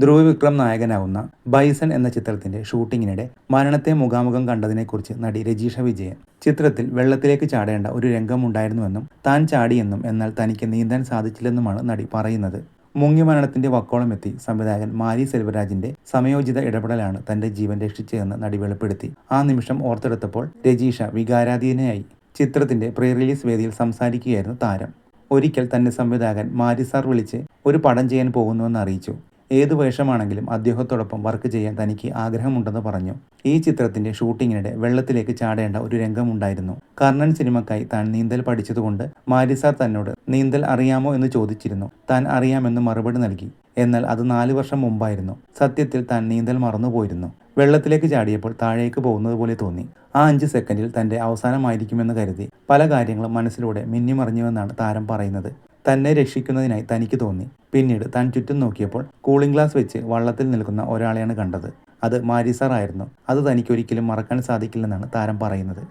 Dhruv Vikram നായകനാവുന്ന bison എന്ന ചിത്രത്തിന്റെ ഷൂട്ടിങ്ങിനിടെ മരണത്തെ മുഖാമുഖം കണ്ടതിനെക്കുറിച്ച് നടി രജീഷ വിജയൻ. ചിത്രത്തിൽ വെള്ളത്തിലേക്ക് ചാടേണ്ട ഒരു രംഗമുണ്ടായിരുന്നുവെന്നും താൻ ചാടിയെന്നും എന്നാൽ തനിക്ക് നീന്താൻ സാധിച്ചില്ലെന്നുമാണ് നടി പറയുന്നത്. മുങ്ങി മരണത്തിന്റെ വക്കോളമെത്തി സംവിധായകൻ മാരി സെൽവരാജിന്റെ സമയോചിത ഇടപെടലാണ് തന്റെ ജീവൻ രക്ഷിച്ചതെന്ന് നടി വെളിപ്പെടുത്തി. ആ നിമിഷം ഓർത്തെടുത്തപ്പോൾ രജീഷ വികാരാധീനയായി. ചിത്രത്തിന്റെ പ്രീ റിലീസ് വേദിയിൽ സംസാരിക്കുകയായിരുന്നു താരം. ഒരിക്കൽ തന്നെ സംവിധായകൻ മാരി സാർ വിളിച്ച് ഒരു പടം ചെയ്യാൻ പോകുന്നുവെന്ന് അറിയിച്ചു. ഏതു വേഷമാണെങ്കിലും അദ്ദേഹത്തോടൊപ്പം വർക്ക് ചെയ്യാൻ തനിക്ക് ആഗ്രഹമുണ്ടെന്ന് പറഞ്ഞു. ഈ ചിത്രത്തിന്റെ ഷൂട്ടിങ്ങിനിടെ വെള്ളത്തിലേക്ക് ചാടേണ്ട ഒരു രംഗമുണ്ടായിരുന്നു. കർണൻ സിനിമക്കായി താൻ നീന്തൽ പഠിച്ചതുകൊണ്ട് മാരിസ തന്നോട് നീന്തൽ അറിയാമോ? എന്ന് ചോദിച്ചിരുന്നു. താൻ അറിയാമെന്ന് മറുപടി നൽകി. എന്നാൽ അത് നാല് വർഷം മുമ്പായിരുന്നു. സത്യത്തിൽ താൻ നീന്തൽ മറന്നുപോയിരുന്നു. വെള്ളത്തിലേക്ക് ചാടിയപ്പോൾ താഴേക്ക് പോകുന്നത് പോലെ തോന്നി. ആ അഞ്ച് സെക്കൻഡിൽ തന്റെ അവസാനമായിരിക്കുമെന്ന് കരുതി പല കാര്യങ്ങളും മനസ്സിലൂടെ മിന്നിമറിഞ്ഞുവെന്നാണ് താരം പറയുന്നത്. തന്നെ രക്ഷിക്കുന്നതിനായി തനിക്ക് തോന്നി. പിന്നീട് താൻ ചുറ്റും നോക്കിയപ്പോൾ കൂളിംഗ് ഗ്ലാസ് വെച്ച് വള്ളത്തിൽ നിൽക്കുന്ന ഒരാളെയാണ് കണ്ടത്. അത് മാരിസാർ ആയിരുന്നു. അത് തനിക്ക് ഒരിക്കലും മറക്കാൻ സാധിക്കില്ലെന്നാണ് താരം പറയുന്നത്.